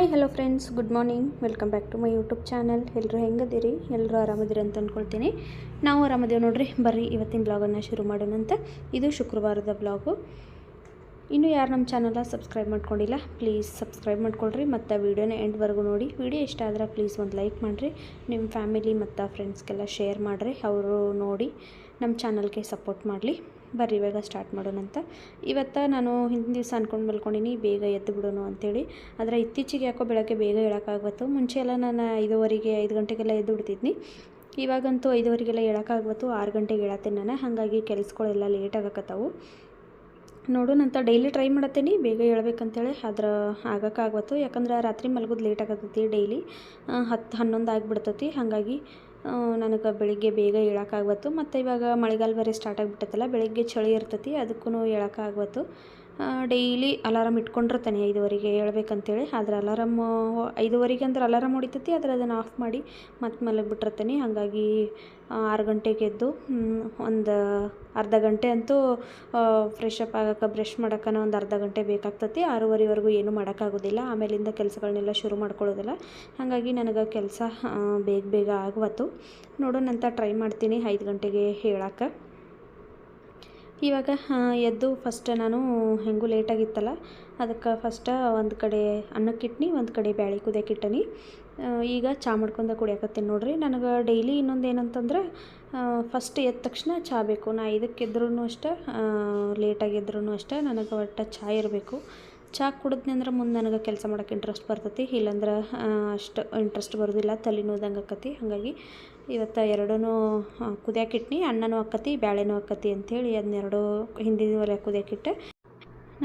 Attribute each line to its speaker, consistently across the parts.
Speaker 1: Hi hello friends good morning welcome back to my YouTube channel ಎಲ್ಲರೂ ಹೆಂಗದಿರಿ? ಎಲ್ಲರೂ ಆರಾಮದಿರಿ ಅಂತ ಅಂದ್ಕೊಳ್ತೀನಿ ನಾವು ಆರಾಮದೇವು ನೋಡ್ರಿ. ಬರ್ರಿ, ಇವತ್ತಿನ ಬ್ಲಾಗನ್ನು ಶುರು ಮಾಡೋಣ ಅಂತ. ಇದು ಶುಕ್ರವಾರದ ಬ್ಲಾಗು ಇನ್ನೂ ಯಾರು ನಮ್ಮ ಚಾನಲ ಸಬ್ಸ್ಕ್ರೈಬ್ ಮಾಡ್ಕೊಂಡಿಲ್ಲ ಪ್ಲೀಸ್ ಸಬ್ಸ್ಕ್ರೈಬ್ ಮಾಡ್ಕೊಳ್ರಿ. ಮತ್ತು ವೀಡಿಯೋನ ಎಂಡ್ವರೆಗೂ ನೋಡಿ. ವಿಡಿಯೋ ಇಷ್ಟ ಆದರೆ ಪ್ಲೀಸ್ ಒಂದು ಲೈಕ್ ಮಾಡಿರಿ. ನಿಮ್ಮ ಫ್ಯಾಮಿಲಿ ಮತ್ತು ಫ್ರೆಂಡ್ಸ್ಗೆಲ್ಲ ಶೇರ್ ಮಾಡಿರಿ. ಅವರು ನೋಡಿ ನಮ್ಮ ಚಾನಲ್ಗೆ ಸಪೋರ್ಟ್ ಮಾಡಲಿ. ಬರ್ರಿ, ಇವಾಗ ಸ್ಟಾರ್ಟ್ ಮಾಡೋಣ ಅಂತ. ಇವತ್ತು ನಾನು ಹಿಂದಿನ ದಿವಸ ಅಂದ್ಕೊಂಡು ಮಲ್ಕೊಂಡಿನಿ, ಬೇಗ ಎದ್ದು ಬಿಡೋಣ ಅಂತೇಳಿ. ಆದರೆ ಇತ್ತೀಚೆಗೆ ಯಾಕೋ ಬೆಳಗ್ಗೆ ಬೇಗ ಹೇಳೋಕ್ಕಾಗ್ಬತ್ತು ಮುಂಚೆ ಎಲ್ಲ ನಾನು ಐದುವರೆಗೆ, ಐದು ಗಂಟೆಗೆಲ್ಲ ಎದ್ದು ಬಿಡ್ತಿದ್ನಿ. ಇವಾಗಂತೂ ಐದುವರೆಗೆಲ್ಲ ಹೇಳೋಕ್ಕಾಗ್ಬತ್ತು ಆರು ಗಂಟೆಗೆ ಹೇಳತ್ತೇನೆ ನಾನು. ಹಾಗಾಗಿ ಕೆಲಸಗಳೆಲ್ಲ ಲೇಟ್ ಆಗಕತ್ತಾವು. ನೋಡೋಣಂತ ಡೈಲಿ ಟ್ರೈ ಮಾಡತ್ತೀನಿ. ಬೇಗ ಹೇಳ್ಬೇಕಂತೇಳಿ ಆದ್ರೆ ಆಗೋಕ್ಕಾಗ್ಬತ್ತು ಯಾಕಂದ್ರೆ ರಾತ್ರಿ ಮಲಗೋದು ಲೇಟ್ ಆಗತ್ತೈತಿ ಡೈಲಿ ಹತ್ತು, ಹನ್ನೊಂದು ಆಗಿಬಿಡ್ತೈತಿ. ಹಾಗಾಗಿ ನನಗೆ ಬೆಳಿಗ್ಗೆ ಬೇಗ ಹೇಳೋಕ್ಕಾಗ್ಬತ್ತು ಮತ್ತು ಇವಾಗ ಮಳೆಗಾಲ ಬೇರೆ ಸ್ಟಾರ್ಟ್ ಆಗಿಬಿಟ್ಟತ್ತಲ್ಲ, ಬೆಳಿಗ್ಗೆ ಚಳಿ ಇರ್ತೈತಿ ಅದಕ್ಕೂ ಹೇಳೋಕ್ಕಾಗ್ಬತ್ತು ಡೈಲಿ ಅಲಾರಮ್ ಇಟ್ಕೊಂಡಿರ್ತಾನೆ ಐದುವರೆಗೆ ಹೇಳ್ಬೇಕಂತೇಳಿ ಆದ್ರೆ ಅಲಾರಮ್ ಐದುವರೆಗೆ ಅಂದ್ರೆ ಅಲಾರಾಮ್ ಹೊಡಿತೈತಿ, ಆದರೆ ಅದನ್ನು ಆಫ್ ಮಾಡಿ ಮತ್ತೆ ಮಲಗಿಬಿಟ್ಟಿರ್ತಾನೆ, ಹಾಗಾಗಿ ಆರು ಗಂಟೆಗೆ ಎದ್ದು ಒಂದು ಅರ್ಧ ಗಂಟೆ ಅಂತೂ ಫ್ರೆಶ್ ಅಪ್ ಆಗಕ್ಕೆ ಬ್ರಷ್ ಮಾಡೋಕ್ಕನ ಒಂದು ಅರ್ಧ ಗಂಟೆ ಬೇಕಾಗ್ತತಿ. ಆರೂವರೆವರೆಗೂ ಏನೂ ಮಾಡೋಕ್ಕಾಗೋದಿಲ್ಲ. ಆಮೇಲಿಂದ ಕೆಲಸಗಳನ್ನೆಲ್ಲ ಶುರು ಮಾಡ್ಕೊಳ್ಳೋದಿಲ್ಲ. ಹಾಗಾಗಿ ನನಗೆ ಕೆಲಸ ಬೇಗ ಬೇಗ ಆಗುವತ್ತು. ನೋಡೋಣಂತ ಟ್ರೈ ಮಾಡ್ತೀನಿ ಐದು ಗಂಟೆಗೆ ಹೇಳಕ್ಕೆ. ಇವಾಗ ಎದ್ದು ಫಸ್ಟ್ ನಾನು ಹೆಂಗೂ ಲೇಟಾಗಿತ್ತಲ್ಲ ಅದಕ್ಕೆ ಫಸ್ಟ ಒಂದು ಕಡೆ ಅನ್ನಕ್ಕಿಟ್ನಿ, ಒಂದು ಕಡೆ ಬ್ಯಾಳೆ ಕುದಿಯಕ್ಕಿಟ್ಟನಿ ಈಗ ಚಾ ಮಾಡ್ಕೊಂಡ ಕುಡಿಯಕತ್ತೀನಿ ನೋಡ್ರಿ. ನನಗೆ ಡೈಲಿ ಇನ್ನೊಂದು ಏನಂತಂದ್ರೆ ಫಸ್ಟ್ ಎದ್ದ ತಕ್ಷಣ ಚಾ ಬೇಕು. ನಾ ಇದಕ್ಕೆ ಎದ್ರೂ ಅಷ್ಟೇ ಲೇಟಾಗಿ ಎದ್ರೂ ಅಷ್ಟೇ ನನಗೆ ಒಟ್ಟು ಚಾ ಇರಬೇಕು. ಚಾ ಕುಡಿದ್ನಿ ಅಂದ್ರೆ ಮುಂದೆ ನನಗೆ ಕೆಲಸ ಮಾಡೋಕೆ ಇಂಟ್ರೆಸ್ಟ್ ಬರ್ತೈತಿ. ಇಲ್ಲಾಂದ್ರೆ ಅಷ್ಟು ಇಂಟ್ರೆಸ್ಟ್ ಬರೋದಿಲ್ಲ, ತಲೆ ನೋದಂಗೆ ಆಕತಿ. ಹಾಗಾಗಿ ಇವತ್ತು ಎರಡೂ ಕುದಿಯಾಕಿಟ್ನಿ ಅಣ್ಣನೂ ಆಕತಿ, ಬ್ಯಾಳೆನೂ ಆಕತಿ ಅಂಥೇಳಿ ಅದನ್ನೆರಡು ಹಿಂದಿನ ಒಲೆ ಕುದಿಯಾಕಿಟ್ಟೆ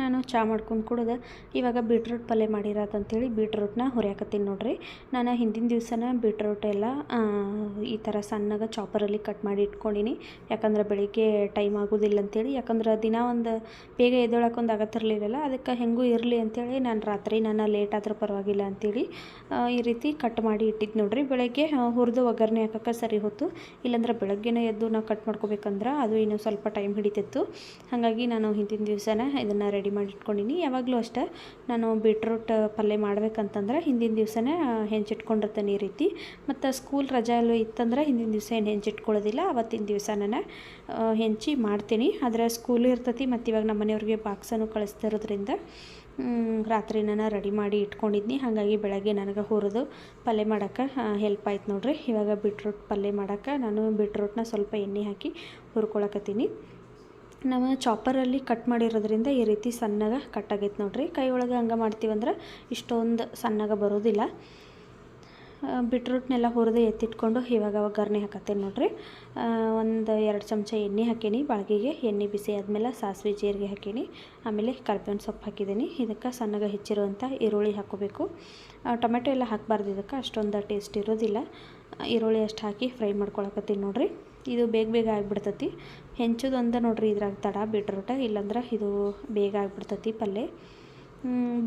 Speaker 1: ನಾನು ಚಾ ಮಾಡ್ಕೊಂಡು ಕುಡ್ದು ಇವಾಗ ಬೀಟ್ರೂಟ್ ಪಲ್ಯ ಮಾಡಿರೋದಂತೇಳಿ ಬೀಟ್ರೂಟ್ನ ಹುರಿಯಾಕತ್ತೀನಿ ನೋಡಿರಿ. ನಾನು ಹಿಂದಿನ ದಿವ್ಸನ ಬೀಟ್ರೂಟ್ ಎಲ್ಲ ಈ ಥರ ಸಣ್ಣಗೆ ಚಾಪರಲ್ಲಿ ಕಟ್ ಮಾಡಿ ಇಟ್ಕೊಂಡಿನಿ. ಯಾಕಂದ್ರೆ ಬೆಳಿಗ್ಗೆ ಟೈಮ್ ಆಗೋದಿಲ್ಲ ಅಂತೇಳಿ. ಯಾಕಂದ್ರೆ ದಿನ ಒಂದು ಬೇಗ ಎದ್ದೊಳಕ್ಕೆ ಆಗತ್ತಿರಲಿಲ್ಲ ಅದಕ್ಕೆ ಹೆಂಗೂ ಇರಲಿ ಅಂತೇಳಿ ನಾನು ರಾತ್ರಿ ನಾನು ಲೇಟ್ ಆದರೂ ಪರವಾಗಿಲ್ಲ ಅಂತೇಳಿ ಈ ರೀತಿ ಕಟ್ ಮಾಡಿ ಇಟ್ಟಿದ್ದು ನೋಡ್ರಿ. ಬೆಳಗ್ಗೆ ಹುರಿದು ಒಗ್ಗರಣೆ ಹಾಕೋಕ್ಕೆ ಸರಿ ಹೊತ್ತು, ಇಲ್ಲಾಂದ್ರೆ ಬೆಳಗ್ಗೆನೇ ಎದ್ದು ನಾವು ಕಟ್ ಮಾಡ್ಕೋಬೇಕಂದ್ರೆ ಅದು ಇನ್ನೂ ಸ್ವಲ್ಪ ಟೈಮ್ ಹಿಡಿತಿತ್ತು. ಹಾಗಾಗಿ ನಾನು ಹಿಂದಿನ ದಿವಸನ ಇದನ್ನು ರೆಡಿ ಮಾಡಿ ಇಟ್ಕೊಂಡಿನಿ ಯಾವಾಗಲೂ ಅಷ್ಟೇ ನಾನು ಬೀಟ್ರೂಟ್ ಪಲ್ಯ ಮಾಡ್ಬೇಕಂತಂದ್ರೆ ಹಿಂದಿನ ದಿವಸನೇ ಹೆಂಚಿಟ್ಕೊಂಡಿರ್ತೇನೆ ಈ ರೀತಿ ಮತ್ತು ಸ್ಕೂಲ್ ರಜಾ ಎಲ್ಲ ಇತ್ತಂದ್ರೆ ಹಿಂದಿನ ದಿವಸ ಏನು ಹೆಂಚಿಟ್ಕೊಳ್ಳೋದಿಲ್ಲ ಅವತ್ತಿನ ದಿವಸ ನಾನು ಹೆಂಚಿ ಮಾಡ್ತೀನಿ. ಆದರೆ ಸ್ಕೂಲ್ ಇರ್ತೈತಿ, ಮತ್ತು ಇವಾಗ ನಮ್ಮ ಮನೆಯವ್ರಿಗೆ ಬಾಕ್ಸನ್ನು ಕಳಿಸ್ತಿರೋದ್ರಿಂದ ರಾತ್ರಿ ನಾನು ರೆಡಿ ಮಾಡಿ ಇಟ್ಕೊಂಡಿದ್ನಿ. ಹಾಗಾಗಿ ಬೆಳಗ್ಗೆ ನನಗೆ ಹುರಿದು ಪಲ್ಯ ಮಾಡೋಕ್ಕೆ ಹೆಲ್ಪ್ ಆಯ್ತು ನೋಡಿರಿ. ಇವಾಗ ಬೀಟ್ರೂಟ್ ಪಲ್ಯ ಮಾಡೋಕ್ಕೆ ನಾನು ಬೀಟ್ರೂಟ್ನ ಸ್ವಲ್ಪ ಎಣ್ಣೆ ಹಾಕಿ ಹುರ್ಕೊಳಕತ್ತೀನಿ. ನಾವು ಚಾಪರಲ್ಲಿ ಕಟ್ ಮಾಡಿರೋದ್ರಿಂದ ಈ ರೀತಿ ಸಣ್ಣಗೆ ಕಟ್ ಆಗೈತೆ ನೋಡ್ರಿ. ಕೈ ಒಳಗೆ ಹಂಗೆ ಮಾಡ್ತೀವಂದ್ರೆ ಇಷ್ಟೊಂದು ಸಣ್ಣಗೆ ಬರೋದಿಲ್ಲ. ಬಿಟ್ರೂಟ್ನೆಲ್ಲ ಹುರಿದು ಎತ್ತಿಟ್ಕೊಂಡು ಇವಾಗ ಒಗ್ಗರಣೆ ಹಾಕತ್ತೇನೆ ನೋಡಿರಿ. ಒಂದು ಎರಡು ಚಮಚ ಎಣ್ಣೆ ಹಾಕೀನಿ, ಬಾಳ್ಗಿಗೆ ಎಣ್ಣೆ ಬಿಸಿ ಆದಮೇಲೆ ಸಾಸಿವೆ, ಜೀರಿಗೆ ಹಾಕೀನಿ. ಆಮೇಲೆ ಕರ್ಬೇವಿನ ಸೊಪ್ಪು ಹಾಕಿದ್ದೀನಿ ಇದಕ್ಕೆ ಸಣ್ಣಗೆ ಹೆಚ್ಚಿರುವಂಥ ಈರುಳ್ಳಿ ಹಾಕೋಬೇಕು. ಟೊಮೆಟೊ ಎಲ್ಲ ಹಾಕಬಾರ್ದು ಇದಕ್ಕೆ, ಅಷ್ಟೊಂದು ಟೇಸ್ಟ್ ಇರೋದಿಲ್ಲ. ಈರುಳ್ಳಿ ಅಷ್ಟು ಹಾಕಿ ಫ್ರೈ ಮಾಡ್ಕೊಳಕತ್ತೀನಿ ನೋಡ್ರಿ. ಇದು ಬೇಗ ಬೇಗ ಆಗಿಬಿಡ್ತತಿ. ಹೆಂಚೋದು ನೋಡ್ರಿ ಇದ್ರಾಗ ತಡ ಬೀಟ್ರೂಟ, ಇಲ್ಲಾಂದ್ರೆ ಇದು ಬೇಗ ಆಗಿಬಿಡ್ತತಿ ಪಲ್ಯ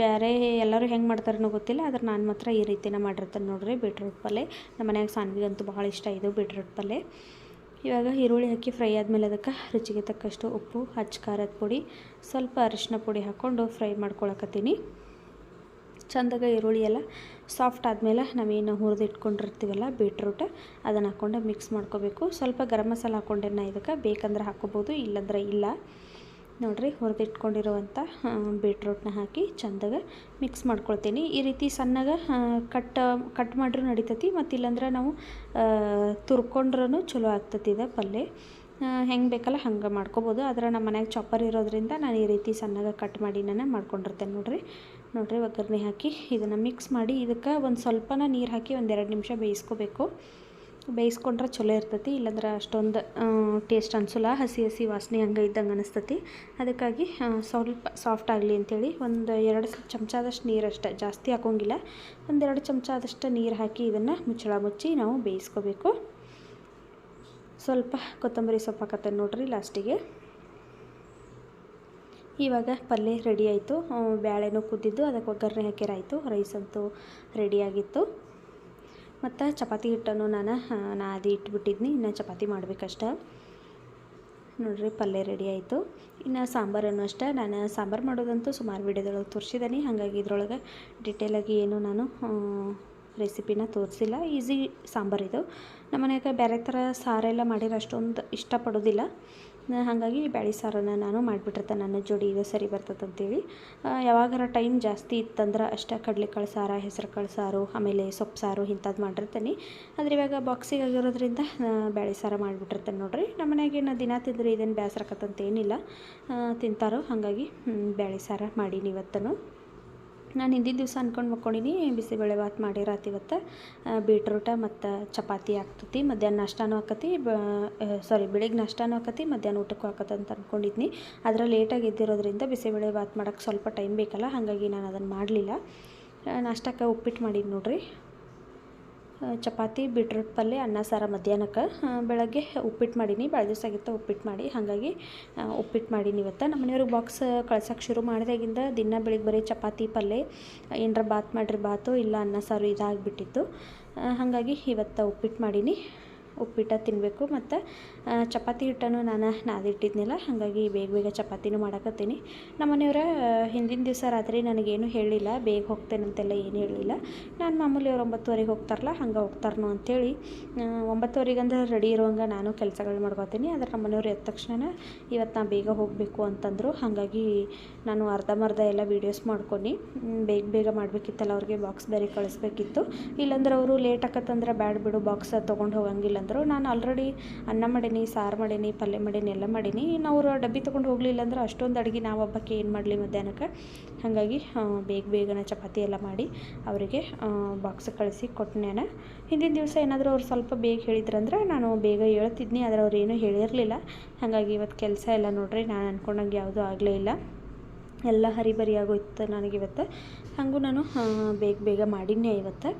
Speaker 1: ಬೇರೆ ಎಲ್ಲರೂ ಹೆಂಗೆ ಮಾಡ್ತಾರನೋ ಗೊತ್ತಿಲ್ಲ, ಆದ್ರೆ ನಾನು ಮಾತ್ರ ಈ ರೀತಿನ ಮಾಡಿರ್ತೇನೆ ನೋಡ್ರಿ ಬೀಟ್ರೂಟ್ ಪಲ್ಯ ನಮ್ಮ ಮನ್ಯಾಗ ಸಾನ್ವಿಗಂತೂ ಭಾಳ ಇಷ್ಟ ಇದು ಬೀಟ್ರೂಟ್ ಪಲ್ಯ ಇವಾಗ ಈರುಳ್ಳಿ ಹಾಕಿ ಫ್ರೈ ಆದಮೇಲೆ ಅದಕ್ಕೆ ರುಚಿಗೆ ತಕ್ಕಷ್ಟು ಉಪ್ಪು ಹಚ್ಚ ಖಾರದ ಪುಡಿ, ಸ್ವಲ್ಪ ಅರಿಶಿನ ಪುಡಿ ಹಾಕ್ಕೊಂಡು ಫ್ರೈ ಮಾಡ್ಕೊಳಕತ್ತೀನಿ. ಚಂದಾಗ ಈರುಳ್ಳಿ ಎಲ್ಲ ಸಾಫ್ಟ್ ಆದಮೇಲೆ ನಾವೇನು ಹುರಿದಿಟ್ಕೊಂಡಿರ್ತೀವಲ್ಲ ಬೀಟ್ರೂಟ್ ಅದನ್ನು ಹಾಕ್ಕೊಂಡು ಮಿಕ್ಸ್ ಮಾಡ್ಕೋಬೇಕು. ಸ್ವಲ್ಪ ಗರಂ ಮಸಾಲ ಹಾಕ್ಕೊಂಡೇನ ಇದಕ್ಕೆ, ಬೇಕಂದ್ರೆ ಹಾಕ್ಕೋಬೋದು, ಇಲ್ಲಂದ್ರೆ ಇಲ್ಲ. ನೋಡಿರಿ ಹುರಿದಿಟ್ಕೊಂಡಿರುವಂಥ ಬೀಟ್ರೂಟ್ನ ಹಾಕಿ ಚಂದಾಗ ಮಿಕ್ಸ್ ಮಾಡ್ಕೊಳ್ತೀನಿ. ಈ ರೀತಿ ಸಣ್ಣಗೆ ಕಟ್ ಕಟ್ ಮಾಡ್ರೂ ನಡಿತೈತಿ, ಮತ್ತು ಇಲ್ಲಾಂದ್ರೆ ನಾವು ತುರ್ಕೊಂಡ್ರೂ ಚಲೋ ಆಗ್ತೈತಿ ಇದು ಪಲ್ಯ ಹೆಂಗೆ ಬೇಕಲ್ಲ ಹಂಗೆ ಮಾಡ್ಕೊಬೋದು. ಆದರೆ ನಮ್ಮ ಮನ್ಯಾಗ ಚಾಪರ್ ಇರೋದ್ರಿಂದ ನಾನು ಈ ರೀತಿ ಸಣ್ಣಗೆ ಕಟ್ ಮಾಡಿ ನಾನು ಮಾಡ್ಕೊಂಡಿರ್ತೇನೆ ನೋಡಿರಿ. ನೋಡಿರಿ ಒಗ್ಗರಣೆ ಹಾಕಿ ಇದನ್ನು ಮಿಕ್ಸ್ ಮಾಡಿ, ಇದಕ್ಕೆ ಒಂದು ಸ್ವಲ್ಪನ ನೀರು ಹಾಕಿ ಒಂದು ಎರಡು ನಿಮಿಷ ಬೇಯಿಸ್ಕೋಬೇಕು. ಬೇಯಿಸ್ಕೊಂಡ್ರೆ ಚಲೋ ಇರ್ತೈತಿ, ಇಲ್ಲಾಂದ್ರೆ ಅಷ್ಟೊಂದು ಟೇಸ್ಟ್ ಅನಿಸಲ್ಲ, ಹಸಿ ಹಸಿ ವಾಸನೆ ಹಂಗೆ ಇದ್ದಂಗೆ ಅನಿಸ್ತತಿ. ಅದಕ್ಕಾಗಿ ಸ್ವಲ್ಪ ಸಾಫ್ಟ್ ಆಗಲಿ ಅಂಥೇಳಿ ಒಂದು ಎರಡು ಚಮಚದಷ್ಟು ನೀರು ಅಷ್ಟೇ, ಜಾಸ್ತಿ ಹಾಕೋಂಗಿಲ್ಲ. ಒಂದೆರಡು ಚಮಚ ಆದಷ್ಟು ನೀರು ಹಾಕಿ ಇದನ್ನು ಮುಚ್ಚಳ ಮುಚ್ಚಿ ನಾವು ಬೇಯಿಸ್ಕೋಬೇಕು. ಸ್ವಲ್ಪ ಕೊತ್ತಂಬರಿ ಸೊಪ್ಪು ಹಾಕತ್ತೆ ನೋಡ್ರಿ ಲಾಸ್ಟಿಗೆ. ಇವಾಗ ಪಲ್ಯ ರೆಡಿ ಆಯಿತು. ಬ್ಯಾಳೆನೂ ಕುದ್ದಿದ್ದು, ಅದಕ್ಕೆ ಒಗ್ಗರಣೆ ಹಾಕಿರಾಯಿತು ರೈಸ್ ಅಂತೂ ರೆಡಿಯಾಗಿತ್ತು ಮತ್ತು ಚಪಾತಿ ಹಿಟ್ಟನ್ನು ನಾನು ನಾದಿ ಇಟ್ಬಿಟ್ಟಿದ್ನಿ. ಇನ್ನು ಚಪಾತಿ ಮಾಡಬೇಕಷ್ಟ. ನೋಡಿರಿ ಪಲ್ಯ ರೆಡಿ ಆಯಿತು. ಇನ್ನು ಸಾಂಬಾರನ್ನು ಅಷ್ಟೇ. ನಾನು ಸಾಂಬಾರು ಮಾಡೋದಂತೂ ಸುಮಾರು ವಿಡಿಯೋದೊಳಗೆ ತೋರಿಸಿದ್ದೀನಿ ಹಾಗಾಗಿ ಇದರೊಳಗೆ ಡಿಟೇಲಾಗಿ ಏನು ನಾನು ರೆಸಿಪಿನ ತೋರಿಸಿಲ್ಲ. ಈಸಿ ಸಾಂಬಾರಿದು ನಮ್ಮ ಮನ್ಯಾಗ ಬೇರೆ ಥರ ಸಾರೆಲ್ಲ ಮಾಡಿರೋ ಅಷ್ಟೊಂದು ಇಷ್ಟಪಡೋದಿಲ್ಲ. ಹಾಗಾಗಿ ಬ್ಯಾಳಿ ಸಾರನ್ನು ನಾನು ಮಾಡಿಬಿಟ್ಟಿರ್ತೆ. ನನ್ನ ಜೋಡಿ ಇದು ಸರಿ ಬರ್ತದಂತೇಳಿ. ಯಾವಾಗಾರ ಟೈಮ್ ಜಾಸ್ತಿ ಇತ್ತಂದ್ರೆ ಅಷ್ಟೇ ಕಡಲೆಕಾಳು ಸಾರು ಹೆಸರು ಕಾಳು ಸಾರು, ಆಮೇಲೆ ಸೊಪ್ಪು ಸಾರು ಇಂಥದ್ದು ಮಾಡಿರ್ತೀನಿ. ಆದರೆ ಇವಾಗ ಬಾಕ್ಸಿಗೆ ಆಗಿರೋದ್ರಿಂದ ಬ್ಯಾಳಿ ಸಾರು ಮಾಡಿಬಿಟ್ಟಿರ್ತೇನೆ ನೋಡಿರಿ. ನಮ್ಮ ಮನೆಯಾಗೇನು ದಿನ ತಿಂದರೆ, ಇದೇನು ಬೇಸರಕತ್ತಂತ ಏನಿಲ್ಲ. ತಿಂತಾರೋ, ಹಾಗಾಗಿ ಬ್ಯಾಳಿ ಸಾರು ಮಾಡೀನಿ ಇವತ್ತೂ ನಾನು ಹಿಂದಿನ ದಿವಸ ಅಂದ್ಕೊಂಡು ಮಕ್ಕೊಂಡಿನಿ ಬಿಸಿಬೇಳೆ ಭಾತ್ ಇವತ್ತು ಬೀಟ್ರೂಟ ಮತ್ತು ಚಪಾತಿ ಆಗ್ತತಿ, ಮಧ್ಯಾಹ್ನ ನಾಷ್ಟಾನು ಆಕತಿ ಸಾರಿ ಬೆಳಿಗ್ಗೆ ನಾಷ್ಟಾನು ಆಕತಿ, ಮಧ್ಯಾಹ್ನ ಊಟಕ್ಕೂ ಆಕತ್ತೆ ಅಂತ ಅಂದ್ಕೊಂಡಿದ್ನಿ ಆದರೆ ಲೇಟಾಗಿ ಇದ್ದಿರೋದ್ರಿಂದ ಬಿಸಿಬೇಳೆ ಭಾತ್ ಮಾಡೋಕ್ಕೆ ಸ್ವಲ್ಪ ಟೈಮ್ ಬೇಕಲ್ಲ, ಹಾಗಾಗಿ ನಾನು ಅದನ್ನು ಮಾಡಲಿಲ್ಲ. ನಾಷ್ಟಕ್ಕೆ ಉಪ್ಪಿಟ್ಟು ಮಾಡಿದ್ದು ನೋಡ್ರಿ. ಚಪಾತಿ, ಬೀಟ್ರೂಟ್ ಪಲ್ಯ ಅನ್ನ, ಸಾರ ಮಧ್ಯಾಹ್ನಕ್ಕೆ. ಬೆಳಗ್ಗೆ ಉಪ್ಪಿಟ್ಟು ಮಾಡೀನಿ. ಭಾಳ ದಿವಸ ಉಪ್ಪಿಟ್ಟು ಮಾಡಿ. ಹಾಗಾಗಿ ಉಪ್ಪಿಟ್ಟು ಮಾಡೀನಿ ಇವತ್ತು. ನಮ್ಮ ಮನೆಯವ್ರಿಗೆ ಬಾಕ್ಸ್ ಕಳ್ಸೋಕೆ ಶುರು ಮಾಡಿದಾಗಿಂದ ದಿನ ಬೆಳಿಗ್ಗೆ ಬರೀ ಚಪಾತಿ ಪಲ್ಯ ಏನರ ಬಾತ್ ಮಾಡಿರಿ ಬಾತು, ಇಲ್ಲ ಅನ್ನ, ಸಾರು ಇದಾಗಿಬಿಟ್ಟಿತ್ತು. ಹಾಗಾಗಿ ಇವತ್ತು ಉಪ್ಪಿಟ್ಟು ಮಾಡೀನಿ. ಉಪ್ಪಿಟ್ಟ ತಿನ್ನಬೇಕು ಮತ್ತು ಚಪಾತಿ ಹಿಟ್ಟನ್ನು ನಾನು ನಾದಿಟ್ಟಿದ್ನಿಲ್ಲ, ಹಾಗಾಗಿ ಬೇಗ ಬೇಗ ಚಪಾತಿನೂ ಮಾಡಕತ್ತೀನಿ. ನಮ್ಮ ಮನೆಯವರ ಹಿಂದಿನ ದಿವಸ ರಾತ್ರಿ ನನಗೇನು ಹೇಳಿಲ್ಲ, ಬೇಗ ಹೋಗ್ತೇನಂತೆಲ್ಲ ಏನು ಹೇಳಿಲ್ಲ. ನಾನು ಮಾಮೂಲಿ ಅವ್ರು ಒಂಬತ್ತುವರೆಗೆ ಹೋಗ್ತಾರಲ್ಲ, ಹಂಗೆ ಹೋಗ್ತಾರನೋ ಅಂಥೇಳಿ ಒಂಬತ್ತುವರೆಗೆ ಅಂದ್ರೆ ರೆಡಿ ಇರುವಂಗೆ ನಾನು ಕೆಲಸಗಳು ಮಾಡ್ಕೋತೀನಿ. ಆದರೆ ನಮ್ಮ ಮನೆಯವ್ರು ಎದ್ದ ತಕ್ಷಣ ಇವತ್ತು ನಾ ಬೇಗ ಹೋಗಬೇಕು ಅಂತಂದರು, ಹಾಗಾಗಿ ನಾನು ಅರ್ಧಂಬರ್ಧ ಎಲ್ಲ ವೀಡಿಯೋಸ್ ಮಾಡ್ಕೊಂಡು ಬೇಗ ಬೇಗ ಮಾಡಬೇಕಿತ್ತಲ್ಲ, ಅವ್ರಿಗೆ ಬಾಕ್ಸ್ ಬೇರೆ ಕಳಿಸ್ಬೇಕಿತ್ತು. ಇಲ್ಲಾಂದ್ರೆ ಅವರು ಲೇಟ್ ಆಕತ್ತಂದ್ರೆ ಬ್ಯಾಡ್ ಬಿಡು ಬಾಕ್ಸ್ ತೊಗೊಂಡು ಹೋಗಂಗಿಲ್ಲ ಅಂದರು ನಾನು ಆಲ್ರೆಡಿ ಅನ್ನ ಮಾಡೀನಿ ಸಾರು ಮಾಡೀನಿ, ಪಲ್ಯ ಮಾಡೀನಿ, ಎಲ್ಲ ಮಾಡೀನಿ. ಇನ್ನು ಅವರು ಡಬ್ಬಿ ತೊಗೊಂಡು ಹೋಗಲಿಲ್ಲ ಅಂದ್ರೆ ಅಷ್ಟೊಂದು ಅಡುಗೆ ನಾವು ಹಬ್ಬಕ್ಕೆ ಏನು ಮಾಡಲಿ ಮಧ್ಯಾಹ್ನಕ್ಕೆ. ಹಾಗಾಗಿ ಬೇಗ ಬೇಗನೆ ಚಪಾತಿ ಎಲ್ಲ ಮಾಡಿ ಅವರಿಗೆ ಬಾಕ್ಸ್ ಕಳಿಸಿ ಕೊಟ್ಟನೇನ ಹಿಂದಿನ ದಿವಸ ಏನಾದರೂ ಅವ್ರು ಸ್ವಲ್ಪ ಬೇಗ ಹೇಳಿದ್ರಂದ್ರೆ ನಾನು ಬೇಗ ಹೇಳ್ತಿದ್ನಿ, ಆದರೆ ಅವ್ರು ಏನೂ ಹೇಳಿರಲಿಲ್ಲ. ಹಾಗಾಗಿ ಇವತ್ತು ಕೆಲಸ ಎಲ್ಲ ನೋಡ್ರಿ, ನಾನು ಅಂದ್ಕೊಂಡಂಗೆ ಯಾವುದೂ ಆಗಲೇ ಇಲ್ಲ. ಎಲ್ಲ ಹರಿಬರಿ ಆಗೋಯ್ತು ನನಗಿವತ್ತು ಹಾಗೂ ನಾನು ಬೇಗ ಬೇಗ ಮಾಡಿದ್ನೇ ಇವತ್ತು.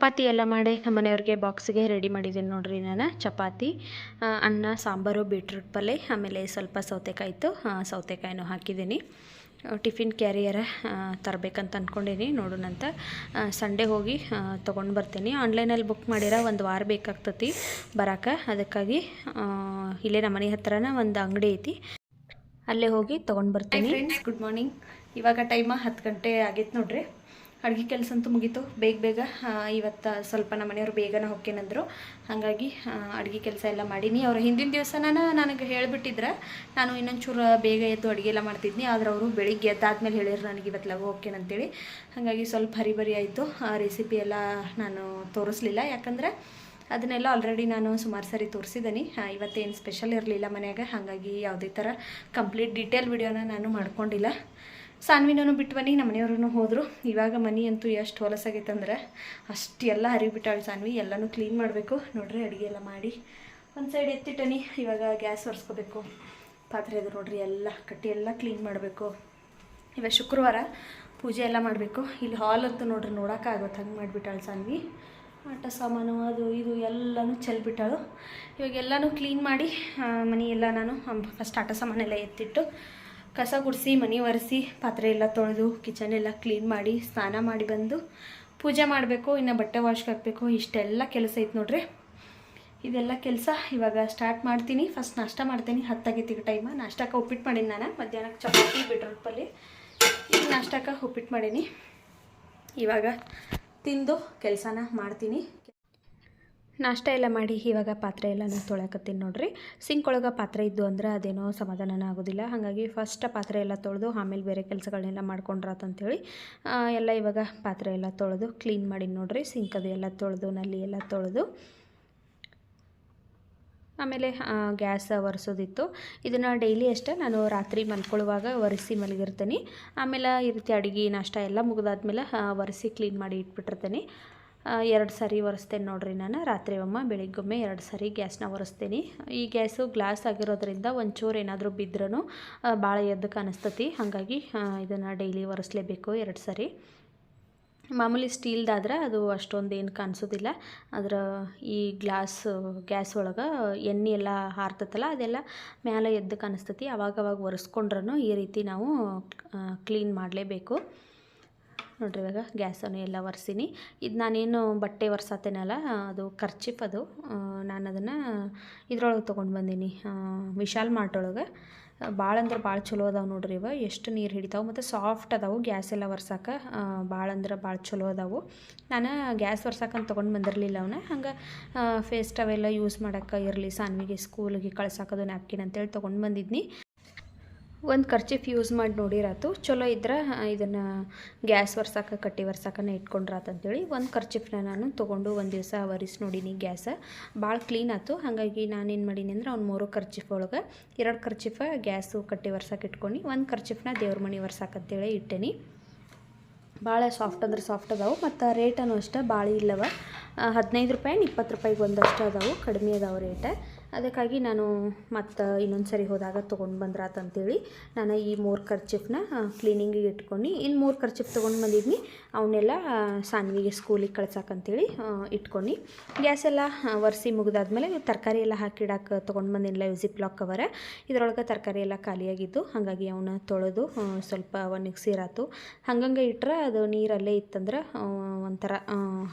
Speaker 1: ಚಪಾತಿ ಎಲ್ಲ ಮಾಡಿ ನಮ್ಮ ಮನೆಯವ್ರಿಗೆ ಬಾಕ್ಸಿಗೆ ರೆಡಿ ಮಾಡಿದ್ದೀನಿ ನೋಡಿರಿ ನಾನು, ಚಪಾತಿ ಅನ್ನ, ಸಾಂಬಾರು ಬೀಟ್ರೂಟ್ ಪಲ್ಯ ಆಮೇಲೆ ಸ್ವಲ್ಪ ಸೌತೆಕಾಯಿ ಇತ್ತು ಸೌತೆಕಾಯಿನೂ ಹಾಕಿದ್ದೀನಿ ಟಿಫಿನ್ ಕ್ಯಾರಿಯರ ತರಬೇಕಂತ ಅಂದ್ಕೊಂಡೀನಿ ನೋಡೋಣಂತ ಸಂಡೇ ಹೋಗಿ ತೊಗೊಂಡು ಬರ್ತೀನಿ. ಆನ್ಲೈನಲ್ಲಿ ಬುಕ್ ಮಾಡಿರೋ ಒಂದು ವಾರ ಬೇಕಾಗ್ತತಿ ಬರೋಕೆ. ಅದಕ್ಕಾಗಿ ಇಲ್ಲೇ ನಮ್ಮ ಮನೆ ಹತ್ರನ ಒಂದು ಅಂಗಡಿ ಐತಿ. ಅಲ್ಲೇ ಹೋಗಿ ತೊಗೊಂಡು ಬರ್ತೀನಿ. ಗುಡ್ ಮಾರ್ನಿಂಗ್ ಇವಾಗ ಟೈಮ ಹತ್ತು ಗಂಟೆ ಆಗೈತೆ ನೋಡ್ರಿ. ಅಡುಗೆ ಕೆಲಸ ಅಂತೂ ಮುಗೀತು. ಬೇಗ ಬೇಗ ಇವತ್ತು ಸ್ವಲ್ಪ ನಮ್ಮ ಮನೆಯವರು ಬೇಗನ ಹೋಗ್ಕೇನಂದರು ಹಾಗಾಗಿ ಅಡುಗೆ ಕೆಲಸ ಎಲ್ಲ ಮಾಡೀನಿ. ಅವ್ರು ಹಿಂದಿನ ದಿವಸನ ನನಗೆ ಹೇಳಿಬಿಟ್ಟಿದ್ರೆ. ನಾನು ಇನ್ನೊಂಚೂರು ಬೇಗ ಎದ್ದು ಅಡುಗೆ ಎಲ್ಲ ಮಾಡ್ತಿದ್ನಿ. ಆದ್ರೆ ಅವರು ಬೆಳಿಗ್ಗೆ ಎದ್ದಾದ್ಮೇಲೆ ಹೇಳಿದ್ರು ನನಗೆ ಇವತ್ತು ಲಗು ಹೋಗ್ಕೇನಂತೇಳಿ ಹಾಗಾಗಿ ಸ್ವಲ್ಪ ಹರಿಬರಿ ಆಯಿತು. ಆ ರೆಸಿಪಿ ಎಲ್ಲ ನಾನು ತೋರಿಸ್ಲಿಲ್ಲ. ಯಾಕಂದರೆ ಅದನ್ನೆಲ್ಲ ಆಲ್ರೆಡಿ ನಾನು ಸುಮಾರು ಸರಿ ತೋರಿಸಿದ್ದೀನಿ ಇವತ್ತೇನು ಸ್ಪೆಷಲ್ ಇರಲಿಲ್ಲ ಮನೆಯಾಗ. ಹಾಗಾಗಿ ಯಾವುದೇ ಥರ ಕಂಪ್ಲೀಟ್ ಡೀಟೇಲ್ ವಿಡಿಯೋನ ನಾನು ಮಾಡ್ಕೊಂಡಿಲ್ಲ. ಸಾನ್ವಿನೂ ಬಿಟ್ಟು ಬನ್ನಿ, ನಮ್ಮ ಮನೆಯವ್ರೂ ಹೋದರು. ಇವಾಗ ಮನೆ ಅಂತೂ ಎಷ್ಟು ಹೊಲಸಾಗೈತೆ ಅಂದರೆ ಅಷ್ಟು ಎಲ್ಲ ಹರಿಬಿಟ್ಟಾಳು ಸಾನ್ವಿ. ಎಲ್ಲನೂ ಕ್ಲೀನ್ ಮಾಡಬೇಕು. ನೋಡ್ರಿ, ಅಡುಗೆ ಎಲ್ಲ ಮಾಡಿ. ಒಂದು ಸೈಡ್ ಎತ್ತಿಟ್ಟನಿ. ಇವಾಗ ಗ್ಯಾಸ್ ಒರೆಸ್ಕೋಬೇಕು. ಪಾತ್ರೆ ಅದು ನೋಡ್ರಿ, ಎಲ್ಲ ಕಟ್ಟಿ ಎಲ್ಲ ಕ್ಲೀನ್ ಮಾಡಬೇಕು. ಇವಾಗ ಶುಕ್ರವಾರ ಪೂಜೆ ಎಲ್ಲ ಮಾಡಬೇಕು. ಇಲ್ಲಿ ಹಾಲ್ ಅಂತೂ ನೋಡ್ರಿ ನೋಡೋಕ್ಕಾಗುತ್ತೆ ಹಂಗೆ ಮಾಡಿಬಿಟ್ಟಾಳು ಸಾನ್ವಿ. ಆಟ ಸಾಮಾನು, ಅದು ಇದು ಎಲ್ಲನೂ ಚೆಲ್ಬಿಟ್ಟಾಳು. ಇವಾಗ ಎಲ್ಲನೂ ಕ್ಲೀನ್ ಮಾಡಿ ಮನೆಯೆಲ್ಲ ನಾನು ಫಸ್ಟ್ ಆಟ ಸಾಮಾನೆಲ್ಲ ಎತ್ತಿಟ್ಟು ಕಸ ಗುಡಿಸಿ, ಮನೆ ಒರೆಸಿ, ಪಾತ್ರೆ ಎಲ್ಲ ತೊಳೆದು ಕಿಚನ್ ಎಲ್ಲ ಕ್ಲೀನ್ ಮಾಡಿ, ಸ್ನಾನ ಮಾಡಿ ಬಂದು ಪೂಜೆ ಮಾಡಬೇಕು, ಇನ್ನು ಬಟ್ಟೆ ವಾಶ್ಗೆ ಹಾಕಬೇಕು, ಇಷ್ಟೆಲ್ಲ ಕೆಲಸ ಐತೆ ನೋಡ್ರಿ. ಇದೆಲ್ಲ ಕೆಲಸ ಇವಾಗ ಸ್ಟಾರ್ಟ್ ಮಾಡ್ತೀನಿ. ಫಸ್ಟ್ ನಾಷ್ಟ ಮಾಡ್ತೀನಿ. ಹತ್ತಾಗಿತ್ತಿಗೆ ಟೈಮ ನಾಷ್ಟಕ್ಕೆ ಉಪ್ಪಿಟ್ಟು ಮಾಡೀನಿ ನಾನು. ಮಧ್ಯಾಹ್ನಕ್ಕೆ ಚಪಾತಿ ಬಿಟ್ರೋಟ್ ಪಲ್ಲಿ. ಈಗ ನಾಷ್ಟಕ್ಕೆ ಉಪ್ಪಿಟ್ಟು ಮಾಡೀನಿ. ಇವಾಗ ತಿಂದು ಕೆಲಸನ ಮಾಡ್ತೀನಿ. ನಾಷ್ಟ ಎಲ್ಲ ಮಾಡಿ ಇವಾಗ ಪಾತ್ರೆ ಎಲ್ಲ ನಾನು ತೊಳಕತ್ತೀನಿ ನೋಡಿರಿ. ಸಿಂಕ್ ಒಳಗೆ ಪಾತ್ರೆ ಇದ್ದು ಅಂದ್ರೆ ಅದೇನೋ ಸಮಾಧಾನನ ಆಗೋದಿಲ್ಲ. ಹಾಗಾಗಿ ಫಸ್ಟ್ ಪಾತ್ರೆ ಎಲ್ಲ ತೊಳೆದು ಆಮೇಲೆ ಬೇರೆ ಕೆಲಸಗಳನ್ನೆಲ್ಲ ಮಾಡ್ಕೊಂಡ್ರಾತಂತೇಳಿ ಎಲ್ಲ ಇವಾಗ ಪಾತ್ರೆ ಎಲ್ಲ ತೊಳೆದು ಕ್ಲೀನ್ ಮಾಡಿ ನೋಡಿರಿ. ಸಿಂಕ್ ಅದು ಎಲ್ಲ ತೊಳೆದು, ನಲ್ಲಿ ಎಲ್ಲ ತೊಳೆದು, ಆಮೇಲೆ ಗ್ಯಾಸ್ ಒರೆಸೋದಿತ್ತು. ಇದನ್ನು ಡೈಲಿ ಅಷ್ಟೇ ನಾನು ರಾತ್ರಿ ಮಲ್ಕೊಳ್ಳುವಾಗ ಒರೆಸಿ ಮಲಗಿರ್ತೀನಿ. ಆಮೇಲೆ ಈ ರೀತಿ ಅಡುಗೆ ನಾಷ್ಟ ಎಲ್ಲ ಮುಗಿದಾದ್ಮೇಲೆ ಒರೆಸಿ ಕ್ಲೀನ್ ಮಾಡಿ ಇಟ್ಬಿಟ್ಟಿರ್ತೀನಿ. ಎರಡು ಸಾರಿ ಒರೆಸ್ತೇನೆ ನೋಡ್ರಿ ನಾನು. ರಾತ್ರಿ ಒಮ್ಮ ಬೆಳಿಗ್ಗೊಮ್ಮೆ ಎರಡು ಸಾರಿ ಗ್ಯಾಸ್ನ ಒರೆಸ್ತೀನಿ. ಈ ಗ್ಯಾಸು ಗ್ಲಾಸ್ ಆಗಿರೋದ್ರಿಂದ ಒಂಚೂರು ಏನಾದರೂ ಬಿದ್ರೂ ಭಾಳ ಎದ್ದು ಕಾಣಿಸ್ತತಿ ಹಾಗಾಗಿ ಇದನ್ನು ಡೈಲಿ ಒರೆಸ್ಲೇಬೇಕು ಎರಡು ಸಾರಿ. ಮಾಮೂಲಿ ಸ್ಟೀಲ್ದಾದ್ರೆ ಅದು ಅಷ್ಟೊಂದು ಏನು ಕಾಣಿಸೋದಿಲ್ಲ. ಅದರ ಈ ಗ್ಲಾಸ್, ಗ್ಯಾಸ್ ಒಳಗೆ ಎಣ್ಣೆ ಎಲ್ಲ ಹಾರ್ತತಲ್ಲ, ಅದೆಲ್ಲ ಮ್ಯಾಲೆ ಎದ್ದು ಕಾಣಿಸ್ತತಿ ಅವಾಗವಾಗ ಒರೆಸ್ಕೊಂಡ್ರೂ ಈ ರೀತಿ ನಾವು ಕ್ಲೀನ್ ಮಾಡಲೇಬೇಕು. ನೋಡ್ರಿ ಇವಾಗ ಗ್ಯಾಸನ್ನು ಎಲ್ಲ ಒರೆಸೀನಿ. ಇದು ನಾನೇನು ಬಟ್ಟೆ ಒರೆಸತ್ತೇನಲ್ಲ ಅದು ಖರ್ಚಿಪ್ ಅದು. ನಾನು ಅದನ್ನು ಇದ್ರೊಳಗೆ ತೊಗೊಂಡು ಬಂದೀನಿ. ವಿಶಾಲ್ ಮಾರ್ಟ್ ಒಳಗೆ. ಭಾಳ ಅಂದ್ರೆ ಭಾಳ ಚಲೋ ಅದಾವೆ ನೋಡ್ರಿ ಇವ. ಎಷ್ಟು ನೀರು ಹಿಡಿತಾವೆ ಮತ್ತು ಸಾಫ್ಟ್ ಅದಾವೆ ಗ್ಯಾಸ್ ಎಲ್ಲ ಒರ್ಸಕ್ಕೆ ಭಾಳ ಅಂದ್ರೆ ಭಾಳ ಚಲೋ ಅದಾವೆ. ನಾನು ಗ್ಯಾಸ್ ಒರ್ಸಕ್ಕಂತ ತೊಗೊಂಡು ಬಂದಿರಲಿಲ್ಲ ಅವನ್ನ ಹಂಗೆ ಫೇಸ್ಟ್ ಅವೆಲ್ಲ ಯೂಸ್ ಮಾಡೋಕ್ಕೆ ಇರಲಿ, ಸಾನ್ವಿಗೆ, ಸ್ಕೂಲಿಗೆ ಕಳ್ಸೋಕದು ನ್ಯಾಪ್ಕಿನ್ ಅಂತೇಳಿ ತೊಗೊಂಡು ಬಂದಿದ್ನಿ. ಒಂದು ಖರ್ಚಿಫ್ ಯೂಸ್ ಮಾಡಿ ನೋಡಿರಾತು, ಚಲೋ ಇದ್ರೆ ಇದನ್ನು ಗ್ಯಾಸ್ ಒರ್ಸಾಕ, ಕಟ್ಟಿ ಒರ್ಸಕ್ಕನೇ ಇಟ್ಕೊಂಡ್ರಾತಂತೇಳಿ ಒಂದು ಖರ್ಚಿಫ್ನ ನಾನು ತೊಗೊಂಡು ಒಂದು ದಿವಸ ಒರಿಸಿ ನೋಡೀನಿ ಗ್ಯಾಸ. ಭಾಳ ಕ್ಲೀನ್ ಆಯ್ತು ಹಾಗಾಗಿ ನಾನೇನು ಮಾಡೀನಿ ಅಂದ್ರೆ ಅವ್ನು ಮೂರು ಖರ್ಚಿಫ್ ಒಳಗೆ ಎರಡು ಖರ್ಚಿಫ ಗ್ಯಾಸು ಕಟ್ಟಿ ಒರ್ಸಕ್ಕೆ ಇಟ್ಕೊಂಡು ಒಂದು ಖರ್ಚಿಫ್ನ ದೇವ್ರ ಮನೆ ಒರ್ಸಕ್ಕಂತೇಳಿ ಇಟ್ಟೇನಿ. ಭಾಳ ಸಾಫ್ಟ್ ಅಂದ್ರೆ ಸಾಫ್ಟ್ ಅದಾವೆ ಮತ್ತು ರೇಟನು ಅಷ್ಟೇ ಭಾಳ ಇಲ್ಲವ. ಹದಿನೈದು ರೂಪಾಯಿ ಇಪ್ಪತ್ತು ರೂಪಾಯಿಗೆ ಒಂದಷ್ಟು ಅದಾವೆ, ಕಡಿಮೆ ಅದಾವೆ ರೇಟ. ಅದಕ್ಕಾಗಿ ನಾನು ಮತ್ತು ಇನ್ನೊಂದು ಸರಿ ಹೋದಾಗ ತೊಗೊಂಡು ಬಂದ್ರಾತಂತೇಳಿ ನಾನು ಈ ಮೂರು ಖರ್ಚಿಫ್ನ ಕ್ಲೀನಿಂಗಿಗೆ ಇಟ್ಕೊಂಡು. ಇನ್ನು ಮೂರು ಖರ್ಚಿಫ್ ತೊಗೊಂಡು ಬಂದಿದ್ನಿ. ಅವನ್ನೆಲ್ಲ ಸಾನ್ವಿಗೆ ಸ್ಕೂಲಿಗೆ ಕಳ್ಸಕ್ಕಂತೇಳಿ ಇಟ್ಕೊಂಡು. ಗ್ಯಾಸ್ ಎಲ್ಲ ಒರೆಸಿ ಮುಗಿದಾದ್ಮೇಲೆ ತರಕಾರಿ ಎಲ್ಲ ಹಾಕಿಡಕ್ಕೆ ತೊಗೊಂಡು ಬಂದಿಲ್ಲ ಯೂಸಿ ಲಾಕ್ ಕವರ ಇದರೊಳಗೆ ತರಕಾರಿ ಎಲ್ಲ ಖಾಲಿಯಾಗಿತ್ತು ಹಾಗಾಗಿ ಅವನ್ನ ತೊಳೆದು ಸ್ವಲ್ಪ ಒಣಗಿಸಿರಾತು ಹಂಗಂಗೆ ಇಟ್ರೆ ಅದು ನೀರಲ್ಲೇ ಇತ್ತಂದ್ರೆ ಒಂಥರ